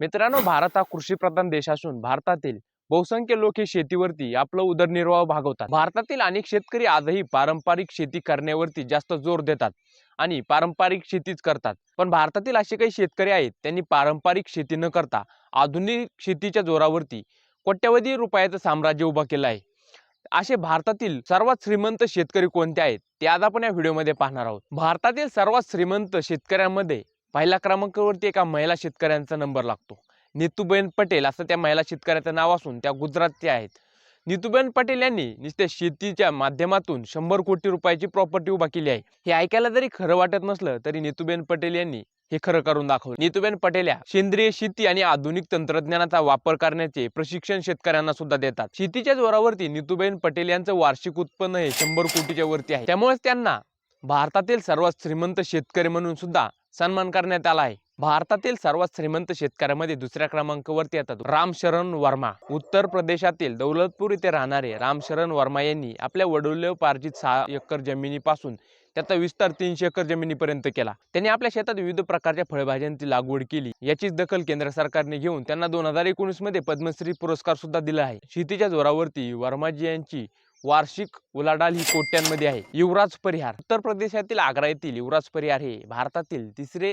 मित्रांनो भारत हा कृषीप्रधान देश असून भारतातील बहुसंख्य लोक हे शेतीवरती आपलं उदरनिर्वाह भागवतात. भारतातील अनेक शेतकरी आजही पारंपरिक शेती करण्यावरती जास्त जोर देतात आणि पारंपरिक शेतीच करतात. पण भारतातील असे काही शेतकरी आहेत त्यांनी पारंपरिक शेती न करता आधुनिक शेतीच्या जोरावरती कोट्यवधी रुपयाचं साम्राज्य उभं केलं आहे. असे भारतातील सर्वात श्रीमंत शेतकरी कोणते आहेत ते आज आपण या व्हिडिओमध्ये पाहणार आहोत. भारतातील सर्वात श्रीमंत शेतकऱ्यांमध्ये पहिल्या क्रमांकावरती एका महिला शेतकऱ्यांचा नंबर लागतो. नीतूबेन पटेल असं त्या महिला शेतकऱ्याचं नाव असून त्या गुजरातच्या आहेत. नीतूबेन पटेल यांनी नुसत्या शेतीच्या माध्यमातून शंभर कोटी रुपयाची प्रॉपर्टी उभा केली आहे. हे ऐकायला जरी खरं वाटत नसलं तरी नीतूबेन पटेल यांनी हे खरं करून दाखवलं. नीतूबेन पटेल या सेंद्रिय शेती आणि आधुनिक तंत्रज्ञानाचा वापर करण्याचे प्रशिक्षण शेतकऱ्यांना सुद्धा देतात. शेतीच्या जोरावरती नीतूबेन पटेल यांचं वार्षिक उत्पन्न हे शंभर कोटीच्या वरती आहे. त्यामुळेच त्यांना भारतातील सर्वात श्रीमंत शेतकरी म्हणून सुद्धा सन्मान करण्यात आला आहे. भारतातील सर्वात श्रीमंत शेतकऱ्यामध्ये दुसऱ्या क्रमांकावरती येतात रामशरण वर्मा. उत्तर प्रदेशातील दौलतपूर येथे राहणारे रामशरण वर्मा यांनी आपल्या वडिलोपार्जित सहा एकर जमिनीपासून त्याचा विस्तार तीनशे एकर जमिनीपर्यंत केला. त्यांनी आपल्या शेतात विविध प्रकारच्या फळभाज्यांची लागवड केली. याचीच दखल केंद्र सरकारने घेऊन त्यांना दोन हजार एकोणीसमध्ये पद्मश्री पुरस्कार सुद्धा दिला आहे. शेतीच्या जोरावरती वर्माजी यांची वार्षिक उलाढाल ही कोट्यांमध्ये आहे. युवराज परिहार उत्तर प्रदेशातील आग्रा येथील युवराज परिहार हे भारतातील तिसरे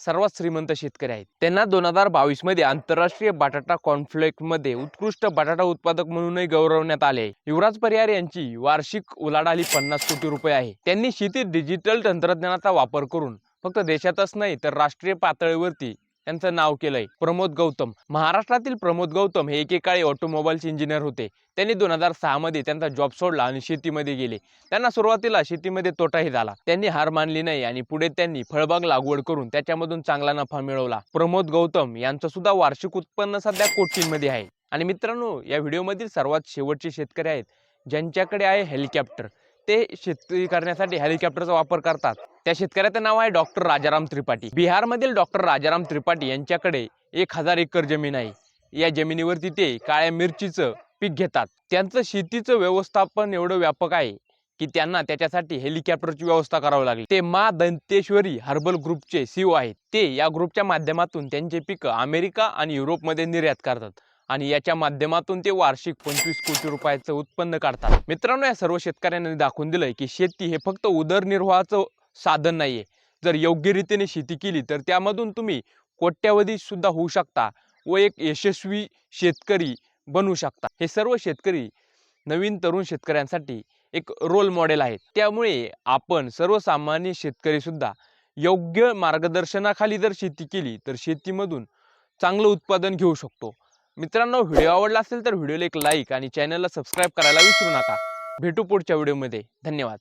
सर्वात श्रीमंत शेतकरी आहेत. त्यांना दोन हजार बावीसमध्ये आंतरराष्ट्रीय बटाटा कॉन्फ्लेक्टमध्ये उत्कृष्ट बटाटा उत्पादक म्हणूनही गौरवण्यात आले युवराज परिहार यांची वार्षिक उलाढाल ही पन्नास कोटी रुपये आहे. त्यांनी शेतीत डिजिटल तंत्रज्ञानाचा वापर करून फक्त देशातच नाही तर राष्ट्रीय पातळीवरती त्यांचं नाव केलंय. प्रमोद गौतम. महाराष्ट्रातील प्रमोद गौतम हे एकेकाळी ऑटोमोबाईल्स इंजिनियर होते. त्यांनी दोन हजार सहा मध्ये त्यांचा जॉब सोडला आणि शेतीमध्ये गेले. त्यांना सुरुवातीला शेतीमध्ये तोटाही झाला. त्यांनी हार मानली नाही आणि पुढे त्यांनी फळबाग लागवड करून त्याच्यामधून चांगला नफा मिळवला. प्रमोद गौतम यांचं सुद्धा वार्षिक उत्पन्न सध्या कोटींमध्ये आहे. आणि मित्रांनो या व्हिडिओमधील सर्वात शेवटचे शेतकरी आहेत ज्यांच्याकडे आहे हेलिकॉप्टर. ते शेती करण्यासाठी हेलिकॉप्टरचा वापर करतात. त्या शेतकऱ्याचं नाव आहे डॉक्टर राजाराम त्रिपाठी. बिहारमधील डॉक्टर राजाराम त्रिपाठी यांच्याकडे एक हजार एकर जमीन आहे. या जमिनीवरती ते काळ्या मिरचीचं पीक घेतात. त्यांचं शेतीचं व्यवस्थापन एवढं व्यापक आहे की त्यांना त्याच्यासाठी हेलिकॉप्टरची व्यवस्था करावी लागली. ते मा दंतेश्वरी हर्बल ग्रुपचे सीओ आहेत. ते या ग्रुपच्या माध्यमातून त्यांचे पिकं अमेरिका आणि युरोपमध्ये निर्यात करतात आणि याच्या माध्यमातून ते वार्षिक पंचवीस कोटी रुपयाचं उत्पन्न काढतात. मित्रांनो या सर्व शेतकऱ्यांनी दाखवून दिलंय की शेती हे फक्त उदरनिर्वाहाचं साधन नाही आहे जर योग्य रीतीने शेती केली तर त्यामधून तुम्ही कोट्यावधीसुद्धा होऊ शकता व एक यशस्वी शेतकरी बनवू शकता. हे सर्व शेतकरी नवीन तरुण शेतकऱ्यांसाठी एक रोल मॉडेल आहेत. त्यामुळे आपण सर्वसामान्य शेतकरीसुद्धा योग्य मार्गदर्शनाखाली जर शेती केली तर शेतीमधून चांगलं उत्पादन घेऊ शकतो. मित्रांनो व्हिडिओ आवडला असेल तर व्हिडिओला एक लाईक आणि चॅनलला सबस्क्राईब करायला विसरू नका. भेटू पुढच्या व्हिडिओमध्ये धन्यवाद.